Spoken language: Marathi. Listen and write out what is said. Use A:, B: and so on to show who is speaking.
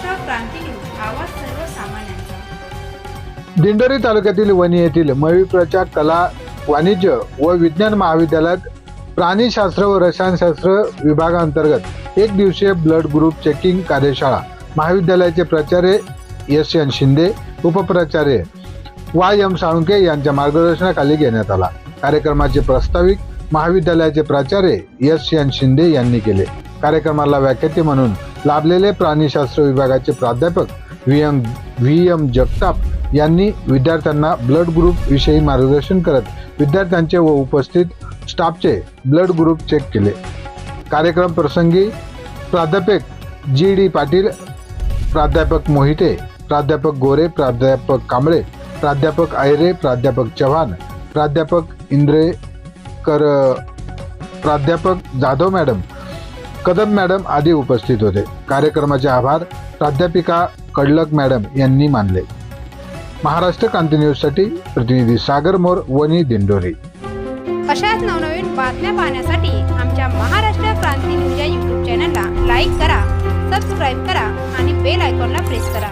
A: क्रांती न्यूज आवाज सर्वसामान्यांचा.
B: दिंडोरी तालुक्यातील वणी येथील मविप्रच्या कला वाणिज्य व विज्ञान महाविद्यालयात प्राणीशास्त्र व रसायनशास्त्र विभागांतर्गत एक दिवसीय ब्लड ग्रुप चेकिंग कार्यशाळा. महाविद्यालयाचे प्राचार्य एस एन शिंदे उपप्राचार्य वाय एम साळुंके यांच्या मार्गदर्शनाखाली घेण्यात आला. कार्यक्रमाचे प्रस्ताविक महाविद्यालयाचे प्राचार्य एस एन शिंदे यांनी केले. कार्यक्रमाला व्याख्याते म्हणून लाभलेले प्राणीशास्त्र विभागाचे प्राध्यापक V M V M Jagtap यांनी विद्यार्थ्यांना ब्लड ग्रुप विषयी मार्गदर्शन करत विद्यार्थ्यांचे व उपस्थित स्टाफचे ब्लड ग्रुप चेक केले. कार्यक्रम प्रसंगी प्राध्यापक जी डी पाटील प्राध्यापक मोहिते प्राध्यापक गोरे प्राध्यापक कांबळे प्राध्यापक आयरे प्राध्यापक चव्हाण प्राध्यापक इंद्रेकर प्राध्यापक जाधव मॅडम कदम मॅडम आदी उपस्थित होते. कार्यक्रमाचे आभार प्राध्यापिका कडलक मॅडम यांनी मानले. महाराष्ट्र क्रांती न्यूजसाठी प्रतिनिधी सागर मोर वनी दिंडोरी.
A: अशाच नवनवीन बातम्या पाहण्यासाठी आमच्या महाराष्ट्र क्रांती न्यूज या यूट्यूब चॅनलला लाईक करा सबस्क्राईब करा आणि बेल आयकॉनला प्रेस करा.